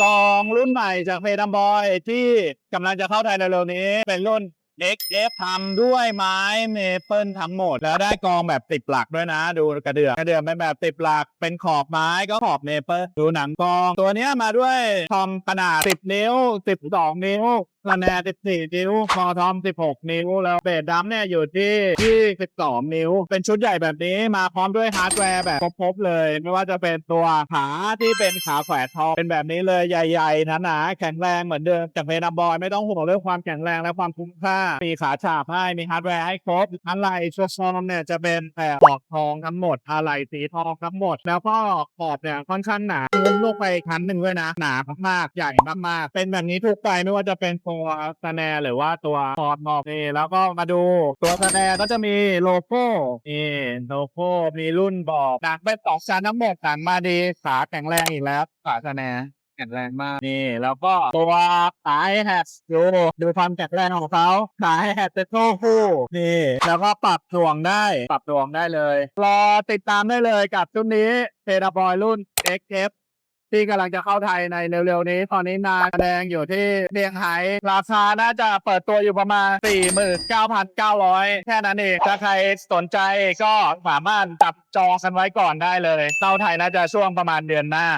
กองรุ่นใหม่จากเฟดัมบอยที่กำลังจะเข้าไทยเร็วๆนี้ เป็นรุ่น XF ทำด้วยไม้เมเปิลทั้งหมด แล้วได้กองแบบติดหลักด้วยนะ ดูกระเดื่องกระเดื่องเป็นแบบติดหลักเป็นขอบไม้ก็ขอบเมเปิลดูหนังกอง ตัวเนี้ยมาด้วยทอมขนาด 10 นิ้ว 12 นิ้วคะแนน14 นิ้วคอทอม 16 นิ้ว แล้วเบสดัมเนี่ยอยู่ที่ที่12 นิ้ว เป็นชุดใหญ่แบบนี้มาพร้อมด้วยฮาร์ดแวร์แบบครบๆเลย ไม่ว่าจะเป็นตัวขาที่เป็นขาแขวนทอง เป็นแบบนี้เลยใหญ่ๆหนาๆแข็งแรงเหมือนเดิมจากเพนับบอยไม่ต้องห่วงเรื่องความแข็งแรงและความคุ้มค่ามีขาฉาบให้ มีฮาร์ดแวร์ให้ครบอะไรชัวซอมเนี่ยจะเป็นแต่ขอบทองทั้งหมด อะไรสีทองทั้งหมด แล้วก็ขอบเนี่ยค่อนข้างหนาลึกลงไปชั้นหนึ่งด้วยนะ หนามากๆ ใหญ่มากๆ เป็นแบบนี้ทุกไปไม่ว่าจะเป็นตัวสแนหรือว่าตัวคอร์ดมอบนี่แล้วก็มาดูตัวสแนก็จะมีโลโก้นี่โลโก้มีรุ่นบอกหนังเป็นสองชั้นทั้งหมดหนังมาดีขาแข็งแรงอีกแล้วขาสแน แข็งแรงมาก นี่ แล้วก็ตัวสายแฮทดูดูความแข็งแรงของเขาสายแฮทเป็นโซ่คู่นี่ แล้วก็ปรับถ่วงได้ ปรับถ่วงได้เลย รอติดตามได้เลยกับชุดนี้เทราบอยรุ่น XF ที่กำลังจะเข้าไทยในเร็วๆนี้ ตอนนี้นาแดงอยู่ที่เรียงไฮราคาน่าจะเปิดตัวอยู่ประมาณ 49,900 แค่นั้นเอง ถ้าใครสนใจก็สามารถจับจองกันไว้ก่อนได้เลยเข้าไทยน่าจะช่วงประมาณเดือนหน้า